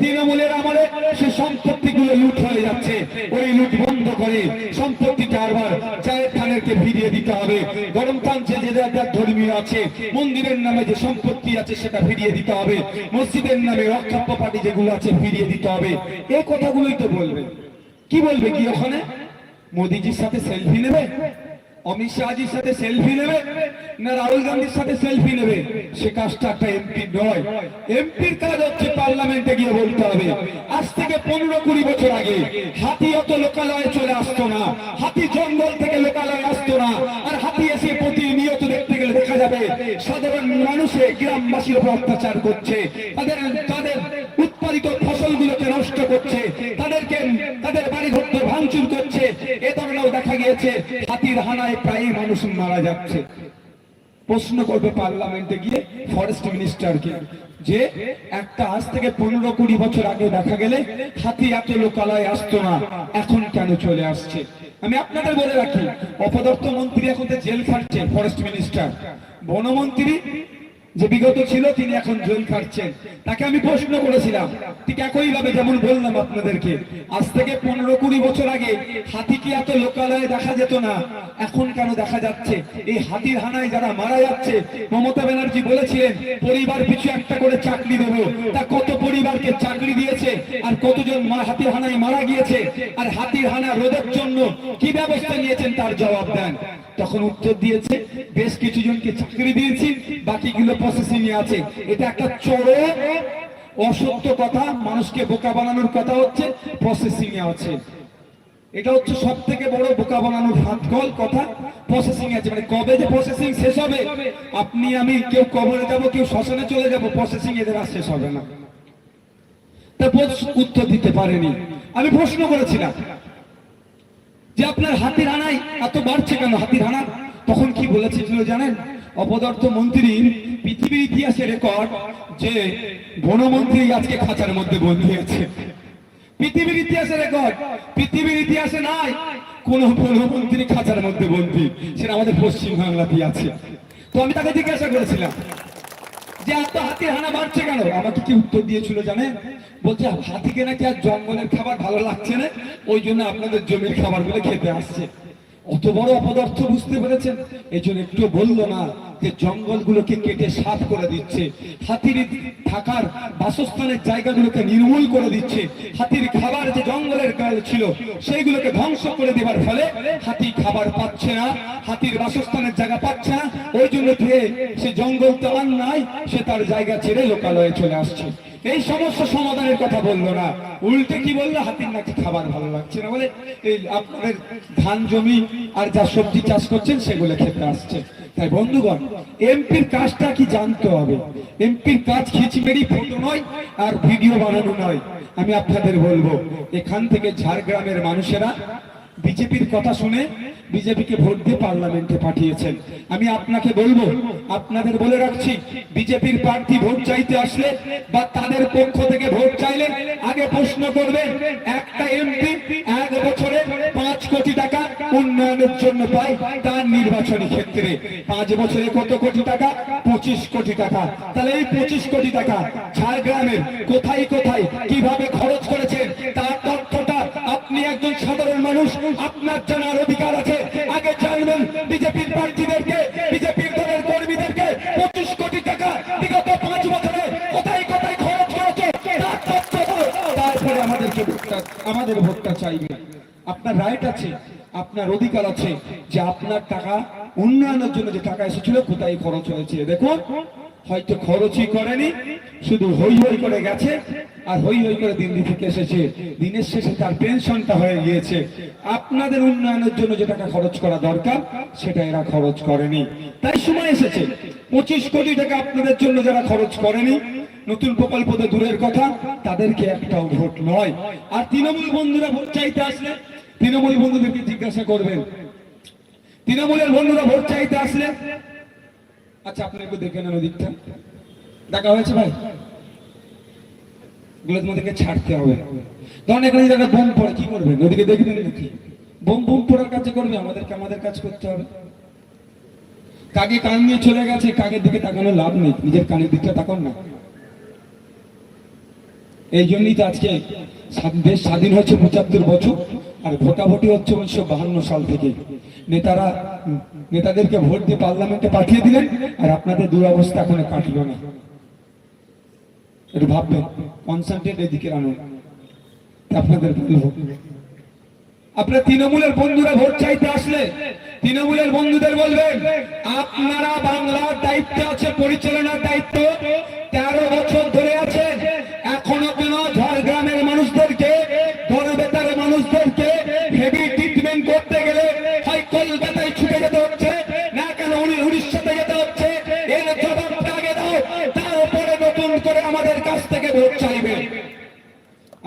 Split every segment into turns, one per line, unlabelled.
তৃণমূলের আমলে সে সম্পত্তিগুলো লুট হয়ে যাচ্ছে। ওই লুট বন্ধ করে সম্পত্তিটা আবার জায়েদ খানেরকে ফিরিয়ে দিতে হবে। গরমতাঞ্চে যে যার ধর্মীয় আছে, মন্দিরের নামে যে সম্পত্তি আছে সেটা ফিরিয়ে দিতে হবে। মসজিদের নামে রক্ষাপ্য পার্টি যেগুলো আছে ফিরিয়ে দিতে হবে। এই কথাগুলোই তো বলবে। কি বলবে কি ওখানে? মোদিজির সাথে সেলফি নেবে? অমিত শাহজির সাথে সেলফি নেবে না রাহুল গান্ধীর সাথে সেলফি নেবে? সে কাজটা একটা এমপি নয়। এমপির কাজ হচ্ছে পার্লামেন্টে গিয়ে বলতে হবে। আজ থেকে পনেরো কুড়ি বছর আগে হাতি অত লোকালয়ে চলে আসতো না। হাতি জঙ্গল থেকে লোকালয়ে আসতো না। আর হাতি এসে প্রতিনিয়ত দেখতে গেলে দেখা যাবে সাধারণ মানুষে গ্রামবাসীর উপর অত্যাচার করছে। তাদের তাদের উৎপাদিত ফসলগুলোকে নষ্ট করছে। তাদেরকে, তাদের বাড়ি ঘর ভাঙচুর করছে। এ ধরনেও দেখা গিয়েছে হাতির হানায় প্রায় মানুষ মারা যাচ্ছে। প্রশ্ন করবে পার্লামেন্টে গিয়ে ফরেস্ট মিনিস্টারকে যে, একটা আজ থেকে পনেরো কুড়ি বছর আগে দেখা গেলে হাতি এত লোকালয় আসতো না, এখন কেন চলে আসছে? আমি আপনাদের বলে রাখি, অপদর্থ মন্ত্রী এখন জেল খাটছে ফরেস্ট মিনিস্টার বনমন্ত্রী যে বিগত ছিল, তিনি এখন জেল খাটছেন। তাকে আমি প্রশ্ন করেছিলাম, ঠিক একই ভাবে যেমন বললাম আপনাদেরকে, আজ থেকে পনেরো কুড়ি বছর আগে হাতি কি এত লোকালয়ে দেখা যেত না, এখন কেন দেখা যাচ্ছে? এই হাতির হানায় যারা মারা যাচ্ছে, মমতা ব্যানার্জি বলেছিলেন, পরিবার পিছু একটা করে চাকরি দেব। তা কত পরিবারকে চাকরি দিয়েছে, আর কতজন হাতির হানায় মারা গিয়েছে? আর হাতির হানা রোধের জন্য কি ব্যবস্থা নিয়েছেন তার জবাব দেন। তখন উত্তর দিয়েছে, বেশ কিছু জনকে চাকরি দিয়েছি, বাকিগুলো প্রসেসিং এ আছে। এটা একটা চরম অসত্য কথা, মানুষকে বোকা বানানোর কথা হচ্ছে প্রসেসিং এ আছে। এটা হচ্ছে সব থেকে বড় বোকা বানানোর হাত কল কথা প্রসেসিং আছে। মানে কবে যে প্রসেসিং শেষ হবে, আপনি, আমি, কেউ কবরে যাব, কেউ শ্মশানে চলে যাব প্রসেসিং এদের আর শেষ হবে না। তা উত্তর দিতে পারেনি। আমি প্রশ্ন করেছিলাম যে আপনার হাতির হানাই এত বাড়ছে কেন? হাতির হানা তখন কি বলেছিল জানেন? অপদার্থ মন্ত্রী পৃথিবীর ইতিহাসে রেকর্ড যে বনমন্ত্রী আজকে খাঁচার মধ্যে বন্দী আছে পৃথিবীর ইতিহাসে রেকর্ড, পৃথিবীর ইতিহাসে নাই, কোন বনমন্ত্রী খাঁচার মধ্যে বন্দী, সেটা আমাদের পশ্চিম বাংলাতে আছে। তো আমি তাকে জিজ্ঞাসা করেছিলাম যে, এত হাতি হানা বাড়ছে কেন? আমাকে কি উত্তর দিয়েছিল জানেন? বলছে, হাতিকে নাকি আর জঙ্গলের খাবার ভালো লাগছে না, ওই জন্য আপনাদের জমির খাবারগুলো খেতে আসছে। অত বড় অপদার্থ বুঝতে পেরেছেন? এই জন্য একটু বলল না যে জঙ্গলগুলোকে কেটে সাফ করে দিচ্ছে। হাতির থাকার বাসস্থানের জায়গাগুলোকে নির্মূল করে দিচ্ছে। হাতির খাবার যে জঙ্গলের গাল ছিল, সেইগুলোকে ধ্বংস করে দেবার ফলে হাতি খাবার পাচ্ছে না, হাতির বাসস্থানের জায়গা পাচ্ছে না। ওই জন্য সে জঙ্গল তো আর নাই, সে তার জায়গা ছেড়ে লোকালয়ে চলে আসছে। এই সমস্যা সমাধানের কথা বলল না। উল্টে কি বলল? হাতির নাকি খাবার ভালো লাগছে না বলে এই আপনাদের ধান জমি আর যা সবজি চাষ করছেন সেগুলো খেতে আসছে। তাই বন্ধুগণ, এমপির কাজটা কি জানতে হবে? এমপির কাজ খিচিমেরি ফটো নয় আর ভিডিও বানানো নয়। আমি আপনাদের বলব, এখান থেকে ঝাড়গ্রামের মানুষেরা বিজেপির কথা শুনে বিজেপিকে ভোট দিয়ে পার্লামেন্টে পাঠিয়েছেন। আমি আপনাকে বলব, আপনাদের বলে রাখছি, বিজেপির প্রার্থী ভোট চাইতে আসলে বা তাদের পক্ষ থেকে ভোট চাইলে আগে প্রশ্ন করবেন একটা এমপি এক বছরে পাঁচ কোটি টাকা উন্নয়নের জন্য পায় তার নির্বাচনী ক্ষেত্রে। পাঁচ বছরে কত কোটি টাকা? পঁচিশ কোটি টাকা। তাহলে এই পঁচিশ কোটি টাকা ঝাড়গ্রামের কোথায় কোথায়, কীভাবে খরচ করেছেন মানুষ, আপনার জানার অধিকার আছে। আগে জানবেন, বিজেপির প্রার্থীদেরকে, বিজেপির দলের কর্মীদেরকে পঁচিশ কোটি টাকা বিগত পাঁচ বছরে কোথায় কোথায় খরচ করেছে। তারপরে আমাদেরকে ভোটটা আমাদের ভোটটা চাইবে আপনার রাইট আছে, আপনার অধিকার আছে যে আপনার টাকা উন্নয়নের জন্য যে টাকা এসেছিল, কোথায় খরচ হয়েছে। দেখুন হয়তো খরচই করেনি, শুধু হই হই করে গেছে, আর হই হই করে দিল্লি থেকে এসেছে। দিনের শেষে তার পেনশনটা হয়ে গিয়েছে। আপনাদের উন্নয়নের জন্য যে টাকা খরচ করা দরকার, সেটা এরা খরচ করেনি। তাই সময় এসেছে। পঁচিশ কোটি টাকা আপনাদের জন্য যারা খরচ করেনি, নতুন প্রকল্প তো দূরের কথা, তাদেরকে একটাও ভোট নয়। আর তৃণমূল বন্ধুরা ভোট চাইতে আসলে, তৃণমূল বন্ধুদেরকে জিজ্ঞাসা করবেন, তৃণমূলের বন্ধুরা ভোট চাইতে আসলে আচ্ছা আপনি একটু দেখে নেন দেখা হয়েছে ভাই? গুলো তোমাদেরকে ছাড়তে হবে। বোম পড়ে, কি ওদিকে দেখবেন নাকি? বোম বোম পড়ার কাছে করবে, আমাদেরকে, আমাদের কাজ করতে হবে। কাকে কান নিয়ে চলে গেছে, কাকের দিকে তাকানো লাভ নেই, নিজের কানের দিকটা তাকান না। এই জন্যই তো আজকে দেশ স্বাধীন হচ্ছে পঁচাত্তর বছর, আর ভোটাভুটি হচ্ছে উনিশশো বাহান্ন সাল থেকে। নেতারা, নেতাদেরকে ভোট দিয়ে পার্লামেন্টে পাঠিয়ে দিলেন আর আপনাদের দুরবস্থা এখনও কাটলো না। একটু ভাববেন কনসেন্ট্রেট এদিকে আনুন আপনাদের আপনার তৃণমূলের বন্ধুরা ভোট চাইতে আসলে তৃণমূলের বন্ধুদের বলবেন, আপনারা বাংলার দায়িত্ব আছে, পরিচালনার দায়িত্ব, তেরো বছর ধরে আছেন এখনও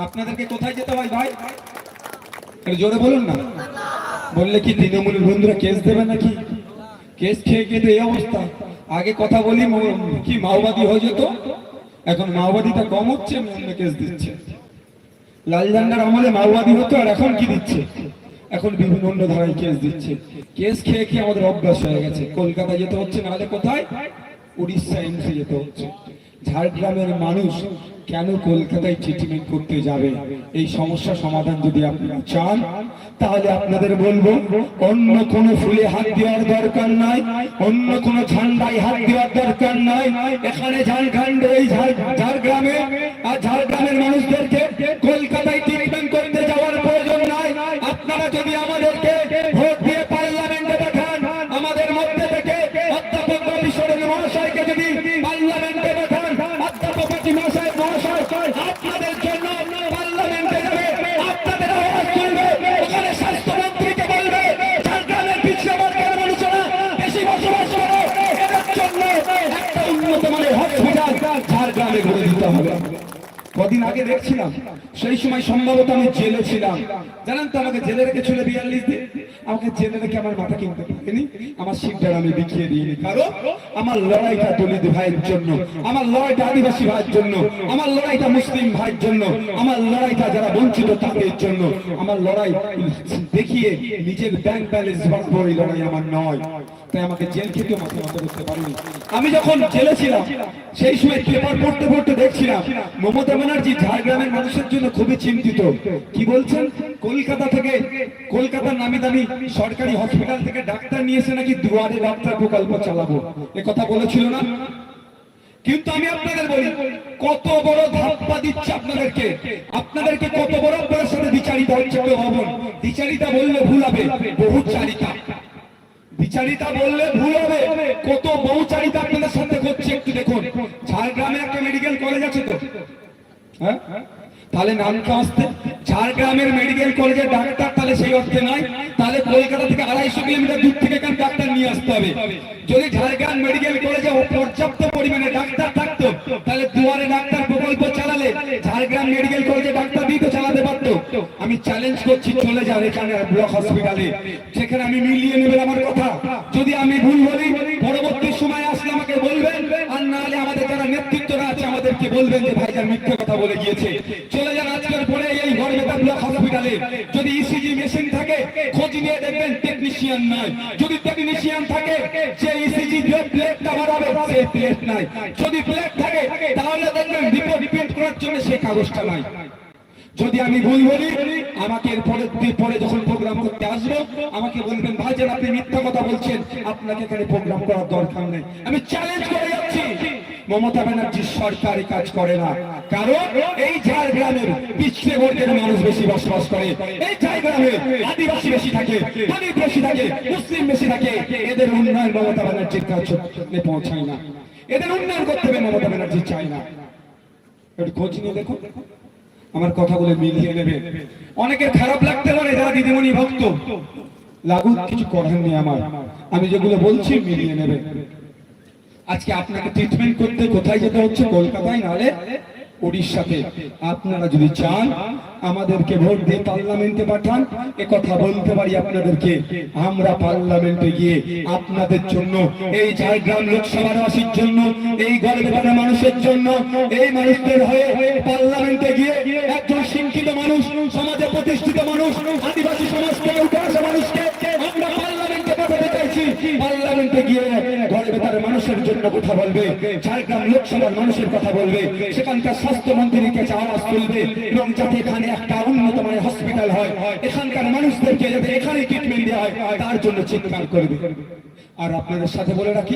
আপনাদেরকে কোথায় যেতে হয় ভাই? জোরে বলুন না। বললে কি তৃণমূলের বন্ধুরা কেস দেবে নাকি? কেস খেয়ে খেয়ে এই অবস্থা। আগে কথা বলি কি মাওবাদী হয়ে যেত? এখন মাওবাদীটা কম হচ্ছে অন্য কেস দিচ্ছে। লাল ঝান্ডার আমলে মাওবাদী হতো, আর এখন কি দিচ্ছে? এখন বিভিন্ন অন্য ধারায় কেস দিচ্ছে। কেস খেয়ে খেয়ে আমাদের অভ্যাস হয়ে গেছে। কলকাতা যেতে হচ্ছে নাহলে কোথায়? উড়িষ্যা এমসি যেতে হচ্ছে। ঝাড়গ্রামের মানুষ কেন কলকাতায় ট্রিটমেন্ট করতে যাবে? এই সমস্যা সমাধান যদি আপনারা চান, তাহলে আপনাদের বলব, অন্য কোনো ফুলে হাত দেওয়ার দরকার নাই, অন্য কোনো ঝান্ডায় হাত দেওয়ার দরকার নাই। এখানে ঝাড়খণ্ড, এই ঝাড়গ্রামে, আর ঝাড়গ্রামের মানুষদেরকে কলকাতায় উন্নত মানের হসপিটাল ঝাড়গ্রামে গড়ে দিতে হবে। কদিন আগে দেখছিলাম, সেই সময় সম্ভবত আমি জেলে ছিলাম। জানেন তো আমাকে জেলে রেখেছিল বিয়াল্লিশ দিন? আমাকে জেলে রেখে আমার মাথা কিনতে পারেনি আমার সিটটা আমি বিকিয়ে দিইনি। কারণ আমার লড়াইটা দলিত ভাইয়ের জন্য, আমার লড়াইটা আদিবাসী ভাইয়ের জন্য, আমার লড়াইটা মুসলিম ভাইয়ের জন্য, আমার লড়াইটা যারা বঞ্চিত তাদের জন্য, আমার লড়াই দেখিয়ে নিজের ব্যাংক ব্যালেন্স বাড়াবো এই লড়াই আমার নয়। তাই আমাকে জেল খেতেও মাথা মাথা করতে পারিনি। আমি যখন জেলে ছিলাম, সেই সময় পেপার পড়তে পড়তে দেখছিলাম, মমতা ব্যানার্জি ঝাড়গ্রামের মানুষের জন্য খুবই চিন্তিত। কি বলছেন? কলকাতা থেকে কলকাতার নামি দামি সরকারি হসপিটাল থেকে ডাক্তার নিয়ে এসে নাকি দুয়ারে ডাক্তার প্রকল্প চালাবো। এ কথা বলেছিল না? কিন্তু আমি আপনাদের বলি, কত বড় ধাপ্পা দিচ্ছে আপনাদেরকে। আপনাদেরকে কত বড় আপনাদের সাথে বিচারিতা হচ্ছে কেউ ভাবুন বিচারিতা বললে ভুল হবে বহু চারিতা বিচারিতা বললে ভুল হবে, কত বহুচারিতা আপনাদের সাথে করছে একটু দেখুন। ঝাড়গ্রামে একটা মেডিকেল কলেজ আছে তো হ্যাঁ? তাহলে নামটা আসতে। ঝাড়গ্রামের মেডিকেল কলেজের ডাক্তার তাহলে সেই অর্থে নয় তাহলে কলকাতা থেকে আড়াইশো কিলোমিটার দূর থেকে এখানে ডাক্তার নিয়ে আসতে হবে। যদি ঝাড়গ্রাম মেডিকেল কলেজে পর্যাপ্ত পরিমাণে ডাক্তার থাকতো, তাহলে দুয়ারে ডাক্তার প্রকল্প চালালে ঝাড়গ্রাম মেডিকেল কলেজে ডাক্তার দিয়ে তো চালাতে পারতো। আমি চ্যালেঞ্জ করছি, চলে যান এখানে ব্লক হসপিটালে। সেখানে আমি মিলিয়ে নেবেন আমার কথা। যদি আমি ভুল বলি, পরবর্তী সময় আসলে আমাকে বলবেন, আর না হলে আমাদের যারা নেতৃত্বরা আছে, আমাদেরকে বলবেন যে ভাইজান মিথ্যে কথা বলে গিয়েছে। চলে যান আজকের পরে এই গড়বেতা ব্লক হসপিটালে যদি ইসিজি মেশিন থাকে, খোঁজ নিয়ে দেখবেন টেকনিশিয়ান নয়। যদি টেকনিশিয়ান থাকে, যে ইসিজি প্লেটটা বাড়াবে সে প্লেট নাই। যদি প্লেট থাকে, তাহলে দেখবেন রিপোর্ট রিপোর্ট করার জন্য সে কাগজটা নাই। যদি আমি ভুল বলি, আমাকে এর পরে যখন প্রোগ্রাম করতে আসব, আমাকে বলবেন, ভাইজান, আপনি মিথ্যা কথা বলছেন। আপনাকে এখানে প্রোগ্রাম করার দরকার নেই। আমি চ্যালেঞ্জ করে যাচ্ছি। মমতা ব্যানার্জির সরকার কাজ করে না। কারণ এই ঝাড়গ্রামের পিছিয়ে বর্গের মানুষ বেশি বসবাস করে। এই ঝাড়গ্রামে আদিবাসী বেশি থাকে, দলিত বেশি থাকে, মুসলিম বেশি থাকে। এদের উন্নয়ন মমতা ব্যানার্জির কাছে পৌঁছায় না। এদের উন্নয়ন করতে হবে মমতা ব্যানার্জি চায় না। একটু খোঁজ নিয়ে দেখো। আমার কথাগুলো মিলিয়ে নেবে। অনেকের খারাপ লাগতে পারে, যারা দিদিমণি ভক্ত। লাগুক, কিছু করার নেই আমার। আমি যেগুলো বলছি মিলিয়ে নেবে। আজকে আপনাকে ট্রিটমেন্ট করতে কোথায় যেতে হচ্ছে? কলকাতায় নালে উড়িষ্যাতে আপনারা যদি চান, আমাদেরকে ভোট দিয়ে পার্লামেন্টে পাঠান। এ কথা বলতে পারি আপনাদেরকে। আমরা পার্লামেন্টে গিয়ে আপনাদের জন্য, এই ঝাড়গ্রাম লোকসভার বাসীর জন্য, এই গর্বের মানুষের জন্য, এই মানুষদের হয়ে পার্লামেন্টে গিয়ে একজন শিক্ষিত মানুষ, সমাজে প্রতিষ্ঠিত মানুষ, আদিবাসী সমাজ থেকে উঠে আসা মানুষকে আমরা পার্লামেন্টে পাঠাতে চাইছি। পার্লামেন্টে গিয়ে মানুষের জন্য কথা বলবে, ঝাড়গ্রাম লোকসভার মানুষের কথা বলবে, সেখানকার স্বাস্থ্যমন্ত্রীর কাছে আওয়াজ তুলবে, এবং যাতে এখানে একটা উন্নত মানের হসপিটাল হয়, এখানকার মানুষদেরকে যাতে এখানে ট্রিটমেন্ট দেওয়া হয়, তার জন্য চিৎকার করবে। আর আপনাদের সাথে বলে রাখি,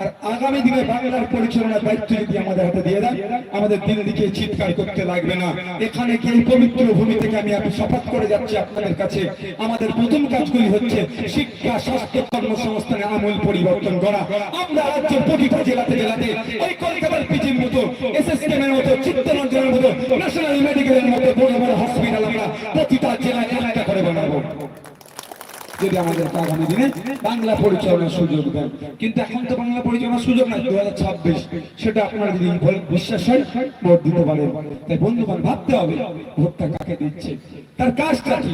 আর আগামী দিনে বাংলার পরিচালনার দায়িত্ব যদি আমাদের হাতে দিয়ে দেন, আমাদের দিন দিকে চিৎকার করতে লাগবে না। এখানে কি এই পবিত্র ভূমি থেকে আমি আপনি শপথ করে যাচ্ছি আপনাদের কাছে, আমাদের প্রথম কাজগুলি হচ্ছে শিক্ষা, স্বাস্থ্য কর্মসংস্থানে আমূল পরিবর্তন করা। আমরা রাজ্যের প্রতিটা জেলাতে জেলাতে ওই কলকাতার পিচির মতো এসএসকেম এর মতো, চিত্তরঞ্জনের মতো, ন্যাশনাল মেডিকেলের মতো বড় বড় হসপিটাল আমরা প্রতিটা জেলায় যদি আমাদের আগামী দিনে বাংলা পরিচালনার সুযোগ দেন। কিন্তু এখন তো বাংলা পরিচালনার সুযোগ নাই দু হাজার ছাব্বিশ। সেটা আপনার যদি বিশ্বাস হয়, ভোট দিতে পারেন। তাই বন্ধুগণ, ভাবতে হবে ভোটটা কাকে দিচ্ছে। তার কাজটা কি?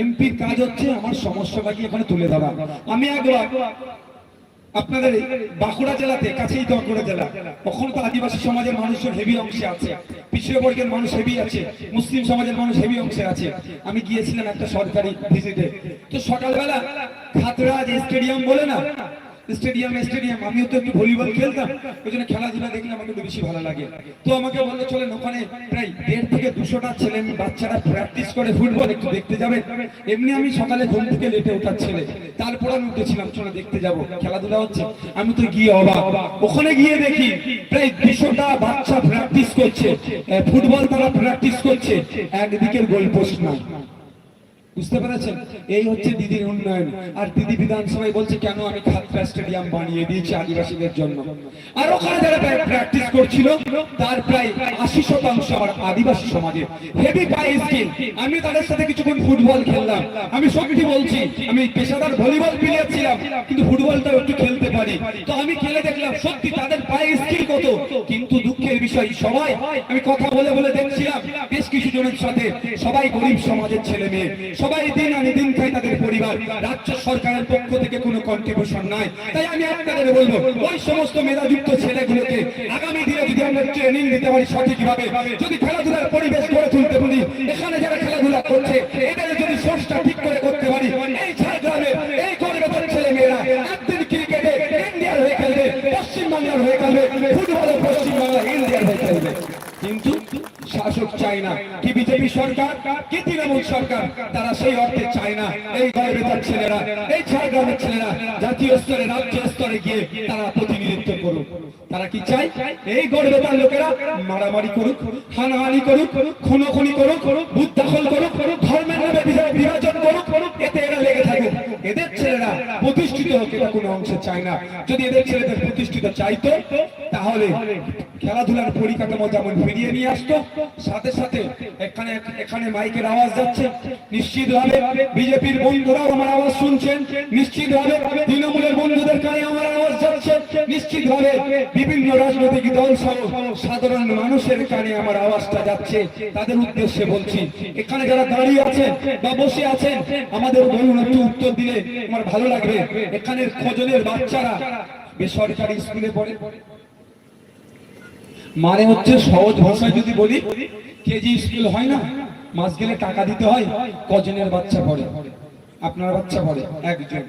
এমপির কাজ হচ্ছে আমার সমস্যাটাকে এখানে তুলে ধরা। আমি একবার আপনাদের বাঁকুড়া জেলাতে, কাছেই তো বাঁকুড়া জেলা, কখনো তো আদিবাসী সমাজের মানুষের হেভি অংশে আছে। পিছিয়ে বর্গের মানুষ হেভি আছে, মুসলিম সমাজের মানুষ হেভি অংশে আছে। আমি গিয়েছিলাম একটা সরকারি ভিজিটে তো সকালবেলা খাতড়া যে স্টেডিয়াম বলে না স্টেডিয়াম স্টেডিয়াম। আমিও তো একটু ভলিবল খেলতাম ওই জন্য খেলাধুলা দেখলে আমাকে বেশি ভালো লাগে। তো আমাকে বলল, চলেন ওখানে প্রায় দেড় থেকে দুশোটা ছেলে, বাচ্চারা প্র্যাকটিস করে ফুটবল একটু দেখতে যাবে। এমনি আমি সকালে ঘুম থেকে লেটে ওঠার ছেলে। তারপর আমি উঠেছিলাম, চলো দেখতে যাব, খেলাধুলা হচ্ছে। আমি তো গিয়ে অবাক। ওখানে গিয়ে দেখি প্রায় দুশোটা বাচ্চা প্র্যাকটিস করছে। ফুটবল তারা প্র্যাকটিস করছে। একদিকের গোল পোস্ট নাই। বুঝতে পেরেছেন? এই হচ্ছে দিদির উন্নয়ন। আর দিদি বিধানসভায় বলছে, কেন আমি খাতরা স্টেডিয়াম বানিয়ে দিয়েছি আদিবাসীদের জন্য? আর ওখানে যারা প্র্যাকটিস করছিল, তার প্রায় আশি শতাংশ আমার আদিবাসী সমাজে হেভি পাই স্কিল আমি তাদের সাথে কিছুক্ষণ ফুটবল খেললাম। আমি সত্যি বলছি, আমি পেশাদার ভলিবল প্লেয়ার ছিলাম, কিন্তু ফুটবলটাও একটু খেলতে পারি। তো আমি খেলে দেখলাম, সত্যি তাদের পায়ে স্কিল কত। কিন্তু দুঃখের বিষয়, সবাই, আমি কথা বলে বলে দেখছিলাম, বেশ কিছু জনের সাথে সবাই গরিব সমাজের ছেলে মেয়ে সবাই দিন আনি দিন খায় তাদের পরিবার। রাজ্য সরকারের পক্ষ থেকে কোনো কন্ট্রিবিউশন নাই। তাই আমি আপনাদের বলব, ওই সমস্ত মেধাযুক্ত ছেলেগুলোকে আগামী দিনে যদি আমরা ট্রেনিং দিতে পারি সঠিকভাবে, যদি খেলাধুলার পরিবেশ গড়ে তুলতে পারি, এখানে যারা খেলাধুলা করছে, এদের যদি সোর্সটা ঠিক করে করতে পারি, এই ঝাড়গ্রামে, এই কলকাতার ছেলে মেয়েরা একদিন ক্রিকেটে ইন্ডিয়ার হয়ে খেলবে পশ্চিমবাংলার হয়ে খেলবে, ফুটবলে পশ্চিমবাংলা ইন্ডিয়ার হয়ে খেলবে। কিন্তু শাসক চায় না কি বিজেপি সরকার, কি তৃণমূল সরকার? তারা সেই অর্থে চায় না। এই গর্বেতার ছেলেরা, এই ঝাড়গ্রামের ছেলেরা, জাতীয় স্তরে, রাজ্য স্তরে গিয়ে তারা প্রতিনিধিত্ব করুক। তারা কি চায়? এই গর্বেতার লোকেরা মারামারি করুক, হানাহানি করুক, খুনোখুনি করুক বুথ দখল করুক, ধর্মের নামে বিভাজন করুক, এতে এরা লেগে থাকুক। এদের ছেলেরা প্রতিষ্ঠিত হোক এটা কোনো অংশে চায় না। যদি এদের ছেলেদের প্রতিষ্ঠিত চাইতো, তাহলে খেলাধুলার পরিকাঠামো যেমন ফিরিয়ে নিয়ে আসতো, সাথে সাথে এখানে এখানে মাইকের আওয়াজ যাচ্ছে। নিশ্চিত ভাবে বিজেপির বন্ধুরাও আমার আওয়াজ শুনছেন। নিশ্চিত ভাবে তৃণমূলের বন্ধুদের কানে আমার আওয়াজ যাচ্ছে। নিশ্চিত ভাবে বিভিন্ন রাজনৈতিক দল সহ সাধারণ মানুষের কানে আমার আওয়াজটা যাচ্ছে। তাদের উদ্দেশ্যে বলছি, এখানে যারা দাঁড়িয়ে আছেন বা বসে আছেন, আমাদের বলুন একটু উত্তর দিলে আমার ভালো লাগবে। এখানের খোঁজনের বাচ্চারা বেসরকারি স্কুলে পড়ে? মানে হচ্ছে সহজ ভাষায় যদি বলি, কেজি স্কুল হয় না, মাস গেলে টাকা দিতে হয়, কজনের বাচ্চা পড়ে, আপনার বাচ্চা পড়ে, একজন।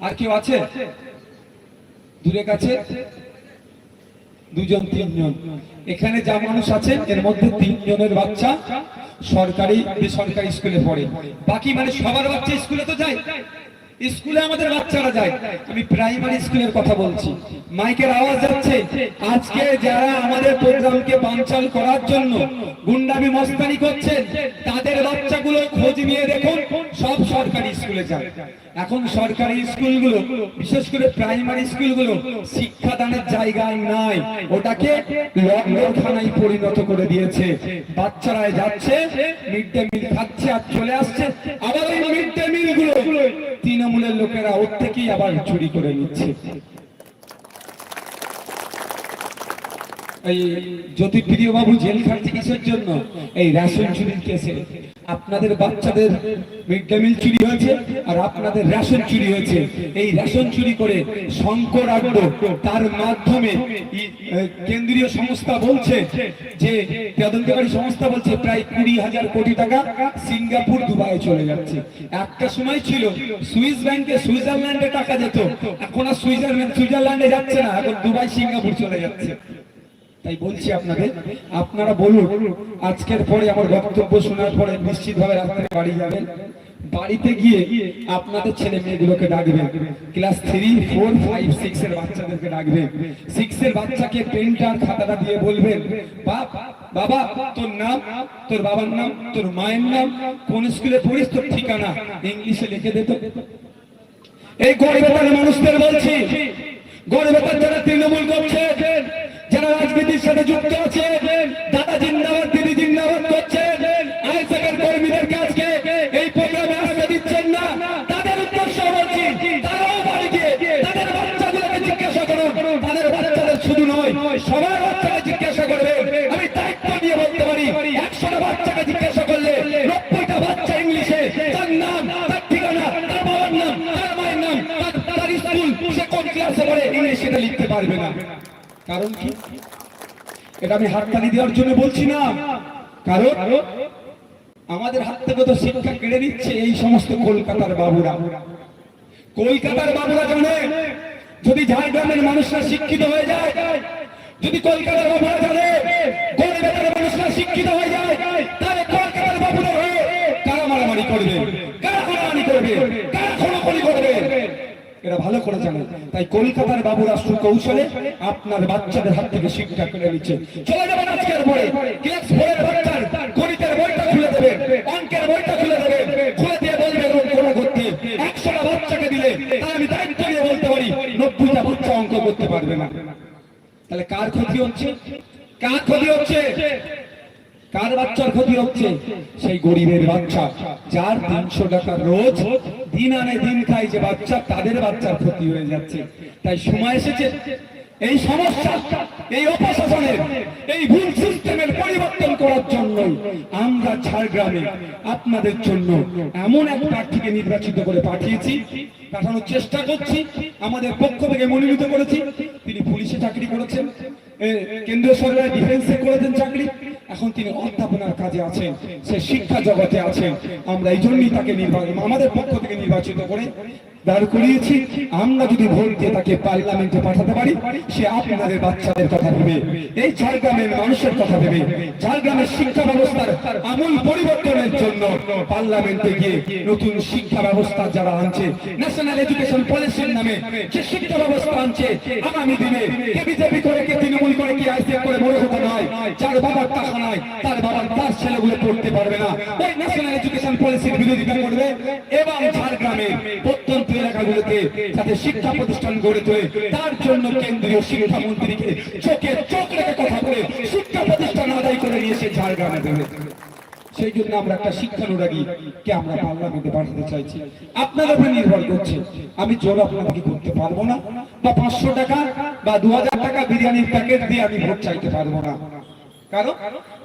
আর কেউ আছে? দূরে কাছে? দুজন, তিনজন। এখানে যা মানুষ আছে, এর মধ্যে তিনজনের বাচ্চা সরকারি, বেসরকারি স্কুলে পড়ে। বাকি মানে সবার বাচ্চা স্কুলে তো যায়। স্কুলে আমাদের বাচ্চারা যায়। আমি প্রাইমারি স্কুলের কথা বলছি। মাইকের আওয়াজ যাচ্ছে। আজকে যারা আমাদের প্রোগ্রামকে বানচাল করার জন্য গুন্ডামি মস্তানি করছেন, তাদের বাচ্চাগুলো খোঁজ নিয়ে দেখুন, সব সরকারি স্কুলে যায়। এখন সরকারি স্কুলগুলো, বিশেষ করে প্রাইমারি স্কুলগুলো শিক্ষাদানের জায়গায় নাই। ওটাকে লকডাউনখানায় পরিণত করে দিয়েছে। বাচ্চারা যাচ্ছে, মিড ডে মিল খাচ্ছে আর চলে আসছে। আবার এই মিড ডে মিল তৃণমূলের লোকেরা ওর থেকেই আবার চুরি করে নিচ্ছে। এই জ্যোতিপ্রিয় বাবু জেল জন্য এই রেশন চুরির কেসে আপনাদের বাচ্চাদের মিড ডে মিল চুরি হয়েছে আর আপনাদের রেশন চুরি হয়েছে। এই রেশন চুরি করে শঙ্কর আড্ডো তার মাধ্যমে কেন্দ্রীয় সংস্থা বলছে যে তদন্তকারী সংস্থা বলছে প্রায় কুড়ি হাজার কোটি টাকা সিঙ্গাপুর দুবাই চলে যাচ্ছে। একটা সময় ছিল সুইস ব্যাংকে সুইজারল্যান্ডে টাকা যেত, এখন আর সুইজারল্যান্ড সুইজারল্যান্ডে যাচ্ছে না, এখন দুবাই সিঙ্গাপুর চলে যাচ্ছে। তাই বলছি আপনাদের, আপনারা বলুন, আজকের পরে আমার বক্তব্য শোনার পরে নিশ্চিতভাবে রাত্রে বাড়ি যাবেন। বাড়িতে গিয়ে আপনাদের ছেলে মেয়েগুলোকে ডাকবেন। Class three, four, five, six এর বাচ্চাদেরকে ডাকবেন। সিক্স এর বাচ্চাকে পেনটা আর খাতাটা দিয়ে বলবেন, বাপ, বাবা, তোর নাম, তোর বাবার নাম, তোর মায়ের নাম, কোন স্কুলে পড়িস, তোর ঠিকানা? ইংলিশে লিখে দে তো। এই গরিবেতার মানুষদের বলছি গরিবেতার যারা তৃণমূল করছে যারা রাজনীতির সাথে যুক্ত আছে দাদা জিন্দাবাদ দিদি জিন্দাবাদ। এটা আমি হাততালি দেওয়ার জন্য বলছি না। কারণ আমাদের হাত থেকে তো শিক্ষা কেড়ে নিচ্ছে এই সমস্ত কলকাতার বাবুরা। কলকাতার বাবুরা জানে, যদি ঝাড়গ্রামের মানুষরা শিক্ষিত হয়ে যায়, যদি কলকাতার বাবুরা জানে কলকাতার মানুষরা শিক্ষিত হয়ে যায় তাহলে কলকাতার বাবুরা হয়ে কারা মারামারি করবে কারা মারামারি করবে কারা খোলাখুলি করবে এরা ভালো করে জানে তাই কলকাতার বাবুরা সুকৌশলে আপনার বাচ্চাদের হাত থেকে শিক্ষা কেড়ে নিচ্ছে। চলে যাবেন আজকের পরে গণিতের বইটা খুলে অঙ্কের বইটা খুলে খুলে দিয়ে অঙ্ক করতে একশোটা বাচ্চাকে দিলে তাহলে আমি দায়িত্ব নিয়ে বলতে পারি, নব্বইটা বাচ্চা অঙ্ক করতে পারবে না। তাহলে কার ক্ষতি হচ্ছে? কার ক্ষতি হচ্ছে? কার বাচ্চার ক্ষতি হচ্ছে? সেই গরিবের বাচ্চা, যার তিনশো টাকা রোজ দিন আনে দিন খায় যে বাচ্চা, তাদের বাচ্চার ক্ষতি হয়ে যাচ্ছে। তাই সময় এসেছে। এই সমস্যা, এই অপশাসনের, এই ভুল সিস্টেমের পরিবর্তন করার জন্য আমরা ঝাড়গ্রামে আপনাদের জন্য এমন এক প্রার্থীকে নির্বাচিত করে পাঠিয়েছি। পাঠানোর চেষ্টা করছি। আমাদের পক্ষ থেকে মনোনীত করেছি। তিনি পুলিশে চাকরি করেছেন। কেন্দ্রীয় সরকার ডিফেন্সে করেছেন চাকরি। এখন তিনি অধ্যাপনার কাজে আছেন, সে শিক্ষা জগতে আছেন। আমরা এই জন্যই তাকে নির্বাচন আমাদের পক্ষ থেকে নির্বাচিত করে দাঁড় করিয়েছি। আমরা যদি ভোট দিয়ে তাকে পার্লামেন্টে পাঠাতে পারি, সে আপনাদের বাচ্চাদের কথা ভেবে, এই ঝাড়গ্রামের মানুষের কথা ভেবে, ঝাড়গ্রামের শিক্ষা ব্যবস্থার আমূল পরিবর্তনের জন্য পার্লামেন্টে গিয়ে নতুন শিক্ষা ব্যবস্থা যারা আনছে ন্যাশনাল এডুকেশন পলিসির নামে যে শিক্ষা ব্যবস্থা আনছে, আগামী দিনে কে বিজেপি করে, কে তৃণমূল করে, কি আইসিএফ করে, বড় হতে নয়, যার বাবার টাকা নাই, তার বাবার, তার ছেলেগুলো পড়তে পারবে না। ওই ন্যাশনাল এডুকেশন পলিসির বিরোধিতা করবে। এবং ঝাড়গ্রামে প্রত্যন্ত এলাকাগুলোতে যাতে শিক্ষা প্রতিষ্ঠান গড়ে তোলে, তার জন্য কেন্দ্রীয় শিক্ষামন্ত্রীকে চোখে চোখ রেখে কথা বলে শিক্ষা প্রতিষ্ঠান আদায় করে নিয়ে এসে ঝাড়গ্রামে দেবে। সেই জন্য আমরা একটা শিক্ষানুরাগী কে আমরা পার্লামেন্টে পাঠাতে চাইছি। আপনাদের উপরে নির্ভর করছে। আমি জোর আপনাদেরকে করতে পারব না, বা পাঁচশো টাকা বা দু হাজার টাকা বিরিয়ানির প্যাকেট দিয়ে আমি ভোট চাইতে পারব না। কারণ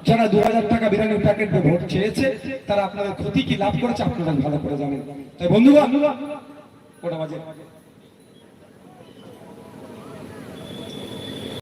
যারা দু হাজার টাকা বিরিয়ানির প্যাকেট ভোট চেয়েছে, তারা আপনাদের ক্ষতি কি লাভ করেছে, আপনারা ভালো করে জানেন। তাই বন্ধুগণ ওটা বাজে